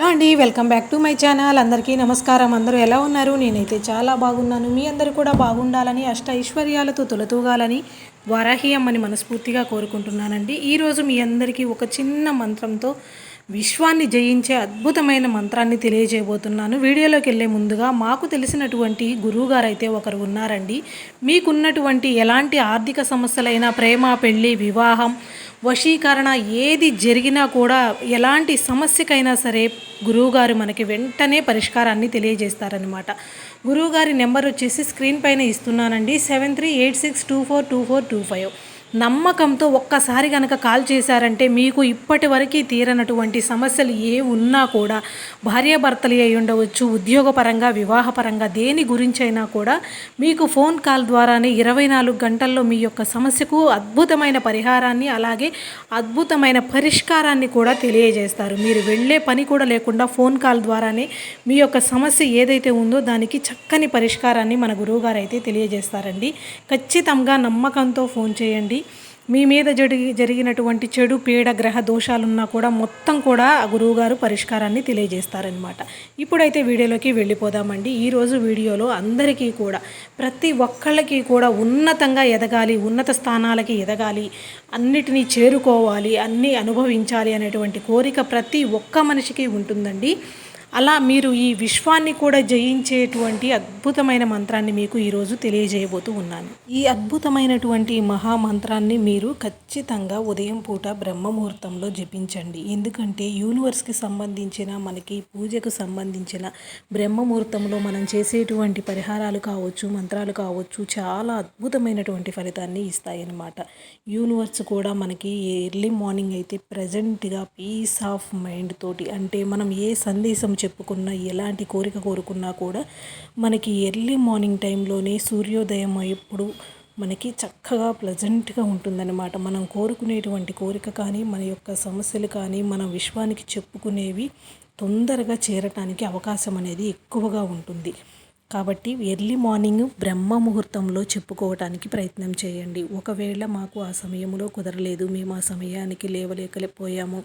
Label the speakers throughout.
Speaker 1: Hello అండి welcome back to my channel. అందరికీ నమస్కారం. అందరూ ఎలా ఉన్నారు? నేనైతే చాలా బాగున్నాను. మీ అందరూ కూడా బాగుండాలని అష్ట ఐశ్వర్యాలతో తొలతూగాలని వారాహి అమ్మని మనస్ఫూర్తిగా కోరుకుంటున్నానండి. ఈరోజు మీ అందరికీ ఒక చిన్న మంత్రంతో విశ్వాన్ని జయించే అద్భుతమైన మంత్రాన్ని తెలియజేయబోతున్నాను. వీడియోలోకి వెళ్ళే ముందుగా మాకు తెలిసినటువంటి గురువుగారు అయితే ఒకరు ఉన్నారండి. మీకున్నటువంటి ఎలాంటి ఆర్థిక సమస్యలైనా ప్రేమ పెళ్ళి వివాహం వశీకరణ ఏది జరిగినా కూడా ఎలాంటి సమస్యకైనా సరే గురువుగారు మనకి వెంటనే పరిష్కారాన్ని తెలియజేస్తారనమాట గురువుగారి నెంబర్ వచ్చేసి స్క్రీన్ పైన ఇస్తున్నానండి. Seven three eight six two four two four two five. నమ్మకంతో ఒక్కసారి కనుక కాల్ చేశారంటే మీకు ఇప్పటి వరకు తీరనటువంటి సమస్యలు ఏ ఉన్నా కూడా భార్యాభర్తలు అయి ఉండవచ్చు ఉద్యోగపరంగా వివాహపరంగా దేని గురించైనా కూడా మీకు ఫోన్ కాల్ ద్వారానే ఇరవై నాలుగు గంటల్లో మీ యొక్క సమస్యకు అద్భుతమైన పరిహారాన్ని అలాగే అద్భుతమైన పరిష్కారాన్ని కూడా తెలియజేస్తారు. మీరు వెళ్ళే పని కూడా లేకుండా ఫోన్ కాల్ ద్వారానే మీ యొక్క సమస్య ఏదైతే ఉందో దానికి చక్కని పరిష్కారాన్ని మన గురువుగారు అయితే తెలియజేస్తారండి. ఖచ్చితంగా నమ్మకంతో ఫోన్ చేయండి. మీ మీద జరిగి జరిగినటువంటి చెడు పీడ గ్రహ దోషాలున్నా కూడా మొత్తం కూడా ఆ గురువుగారు పరిష్కారాన్ని తెలియజేస్తారనమాట ఇప్పుడైతే వీడియోలోకి వెళ్ళిపోదామండి. ఈరోజు వీడియోలో అందరికీ కూడా ప్రతి ఒక్కళ్ళకి కూడా ఉన్నతంగా ఎదగాలి ఉన్నత స్థానాలకి ఎదగాలి అన్నిటినీ చేరుకోవాలి అన్నీ అనుభవించాలి అనేటువంటి కోరిక ప్రతి ఒక్క మనిషికి ఉంటుందండి. అలా మీరు ఈ విశ్వాన్ని కూడా జయించేటువంటి అద్భుతమైన మంత్రాన్ని మీకు ఈరోజు తెలియజేయబోతూ ఉన్నాను. ఈ అద్భుతమైనటువంటి మహామంత్రాన్ని మీరు ఖచ్చితంగా ఉదయం పూట బ్రహ్మముహూర్తంలో జపించండి. ఎందుకంటే యూనివర్స్కి సంబంధించిన మనకి పూజకు సంబంధించిన బ్రహ్మముహూర్తంలో మనం చేసేటువంటి పరిహారాలు కావచ్చు మంత్రాలు కావచ్చు చాలా అద్భుతమైనటువంటి ఫలితాన్ని ఇస్తాయన్నమాట. యూనివర్స్ కూడా మనకి ఎర్లీ మార్నింగ్ అయితే ప్రజెంట్గా పీస్ ఆఫ్ మైండ్ తోటి అంటే మనం ఏ సందేశం చెప్పుకున్నా ఎలాంటి కోరిక కోరుకున్నా కూడా మనకి ఎర్లీ మార్నింగ్ టైంలోనే సూర్యోదయం ఎప్పుడు మనకి చక్కగా ప్లజెంట్గా ఉంటుందన్నమాట. మనం కోరుకునేటువంటి కోరిక కానీ మన యొక్క సమస్యలు కానీ మన విశ్వానికి చెప్పుకునేవి తొందరగా చేరటానికి అవకాశం అనేది ఎక్కువగా ఉంటుంది. కాబట్టి ఎర్లీ మార్నింగ్ బ్రహ్మ ముహూర్తంలో చెప్పుకోవటానికి ప్రయత్నం చేయండి. ఒకవేళ మాకు ఆ సమయంలో కుదరలేదు మేము ఆ సమయానికి లేవలేకపోయాము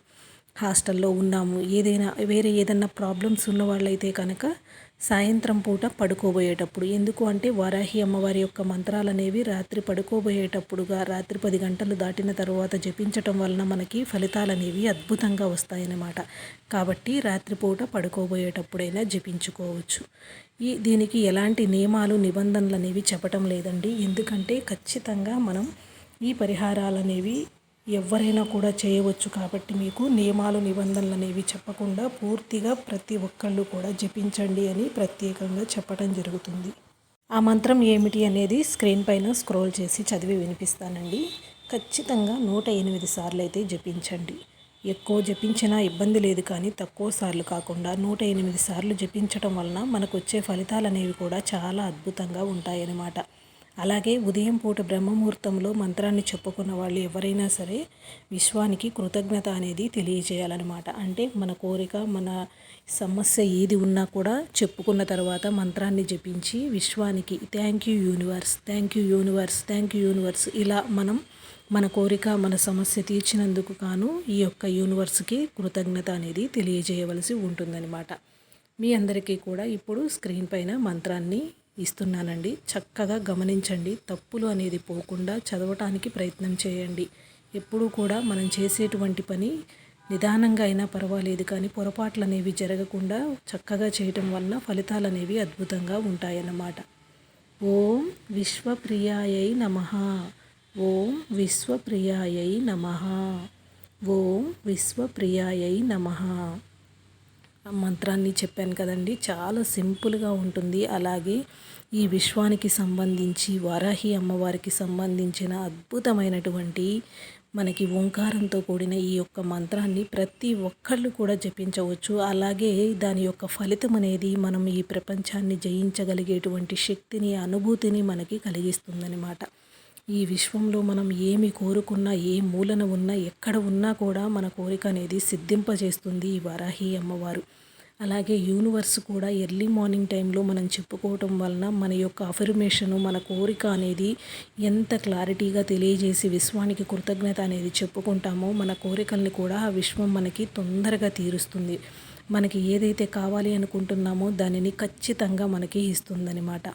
Speaker 1: హాస్టల్లో ఉన్నాము. ఏదైనా వేరే ఏదైనా ప్రాబ్లమ్స్ ఉన్న వాళ్ళైతే కనుక సాయంత్రం పూట పడుకోబోయేటప్పుడు ఎందుకు అంటే వారాహి అమ్మవారి యొక్క మంత్రాలు అనేవి రాత్రి పడుకోబోయేటప్పుడుగా రాత్రి పది గంటలు దాటిన తర్వాత జపించటం వలన మనకి ఫలితాలు అనేవి అద్భుతంగా వస్తాయన్నమాట. కాబట్టి రాత్రిపూట పడుకోబోయేటప్పుడైనా జపించుకోవచ్చు. ఈ దీనికి ఎలాంటి నియమాలు నిబంధనలు అనేవి చెప్పటం లేదండి. ఎందుకంటే ఖచ్చితంగా మనం ఈ పరిహారాలు అనేవి ఎవరైనా కూడా చేయవచ్చు కాబట్టి మీకు నియమాలు నిబంధనలు అనేవి చెప్పకుండా పూర్తిగా ప్రతి ఒక్కళ్ళు కూడా జపించండి అని ప్రత్యేకంగా చెప్పడం జరుగుతుంది. ఆ మంత్రం ఏమిటి అనేది స్క్రీన్ పైన స్క్రోల్ చేసి చదివి వినిపిస్తానండి. ఖచ్చితంగా నూట ఎనిమిది సార్లు అయితే జపించండి. ఎక్కువ జపించినా ఇబ్బంది లేదు కానీ తక్కువ సార్లు కాకుండా నూట ఎనిమిది సార్లు జపించటం వలన మనకు వచ్చే ఫలితాలు అనేవి కూడా చాలా అద్భుతంగా ఉంటాయన్నమాట. అలాగే ఉదయం పూట బ్రహ్మముహూర్తంలో మంత్రాన్ని చెప్పుకున్న వాళ్ళు ఎవరైనా సరే విశ్వానికి కృతజ్ఞత అనేది తెలియజేయాలన్నమాట. అంటే మన కోరిక మన సమస్య ఏది ఉన్నా కూడా చెప్పుకున్న తర్వాత మంత్రాన్ని జపించి విశ్వానికి thank you universe thank you universe thank you universe ఇలా మనం మన కోరిక మన సమస్య తీర్చినందుకు కాను ఈ యొక్క యూనివర్స్కి కృతజ్ఞత అనేది తెలియజేయవలసి ఉంటుందన్నమాట. మీ అందరికీ కూడా ఇప్పుడు స్క్రీన్ పైన మంత్రాన్ని ఇస్తున్నానండి. చక్కగా గమనించండి. తప్పులు అనేది పోకుండా చదవటానికి ప్రయత్నం చేయండి. ఎప్పుడూ కూడా మనం చేసేటువంటి పని నిదానంగా అయినా పర్వాలేదు కానీ పొరపాట్లు అనేవి జరగకుండా చక్కగా చేయటం వలన ఫలితాలు అనేవి అద్భుతంగా ఉంటాయన్నమాట. ఓం విశ్వప్రియాయై నమ. ఓం విశ్వప్రియాయై నమ. ఓం విశ్వప్రియాయై నమ. మంత్రాన్ని చెప్పాను కదండి. చాలా సింపుల్గా ఉంటుంది. అలాగే ఈ విశ్వానికి సంబంధించి వారాహి అమ్మవారికి సంబంధించిన అద్భుతమైనటువంటి మనకి ఓంకారంతో కూడిన ఈ యొక్క మంత్రాన్ని ప్రతి ఒక్కళ్ళు కూడా జపించవచ్చు. అలాగే దాని యొక్క ఫలితం అనేది మనం ఈ ప్రపంచాన్ని జయించగలిగేటువంటి శక్తిని అనుభూతిని మనకి కలిగిస్తుందన్నమాట. ఈ విశ్వంలో మనం ఏమి కోరుకున్నా ఏ మూలన ఉన్నా ఎక్కడ ఉన్నా కూడా మన కోరిక అనేది సిద్ధింపజేస్తుంది ఈ వరాహి అమ్మవారు. అలాగే యూనివర్స్ కూడా ఎర్లీ మార్నింగ్ టైంలో మనం చెప్పుకోవటం వలన మన యొక్క అఫర్మేషను మన కోరిక అనేది ఎంత క్లారిటీగా తెలియజేసి విశ్వానికి కృతజ్ఞత అనేది చెప్పుకుంటామో మన కోరికల్ని కూడా ఆ విశ్వం మనకి తొందరగా తీరుస్తుంది. మనకి ఏదైతే కావాలి అనుకుంటున్నామో దానిని ఖచ్చితంగా మనకి ఇస్తుందన్నమాట.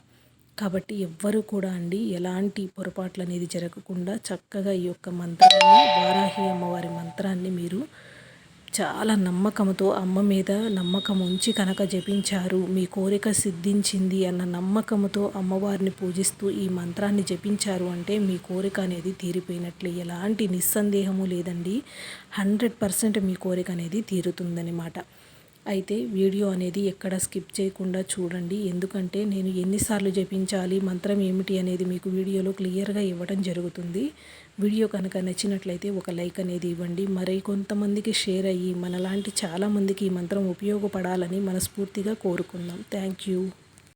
Speaker 1: కాబట్టి ఎవ్వరూ కూడా అండి ఎలాంటి పొరపాట్లు అనేది జరగకుండా చక్కగా ఈ యొక్క మంత్రాన్ని వారాహి అమ్మవారి మంత్రాన్ని మీరు చాలా నమ్మకంతో అమ్మ మీద నమ్మకం ఉంచి కనుక జపించారు మీ కోరిక సిద్ధించింది అన్న నమ్మకంతో అమ్మవారిని పూజిస్తూ ఈ మంత్రాన్ని జపించారు అంటే మీ కోరిక అనేది తీరిపోయినట్లే. ఎలాంటి నిస్సందేహము లేదండి. హండ్రెడ్ పర్సెంట్ మీ కోరిక అనేది తీరుతుందనమాట అయితే వీడియో అనేది ఎక్కడ స్కిప్ చేయకుండా చూడండి. ఎందుకంటే నేను ఎన్నిసార్లు జపించాలి మంత్రం ఏమిటి అనేది మీకు వీడియోలో క్లియర్గా ఇవ్వడం జరుగుతుంది. వీడియో కనుక నచ్చినట్లయితే ఒక లైక్ అనేది ఇవ్వండి. మరి కొంతమందికి షేర్ అయ్యి మనలాంటి చాలామందికి ఈ మంత్రం ఉపయోగపడాలని మనస్ఫూర్తిగా కోరుకుందాం. Thank you.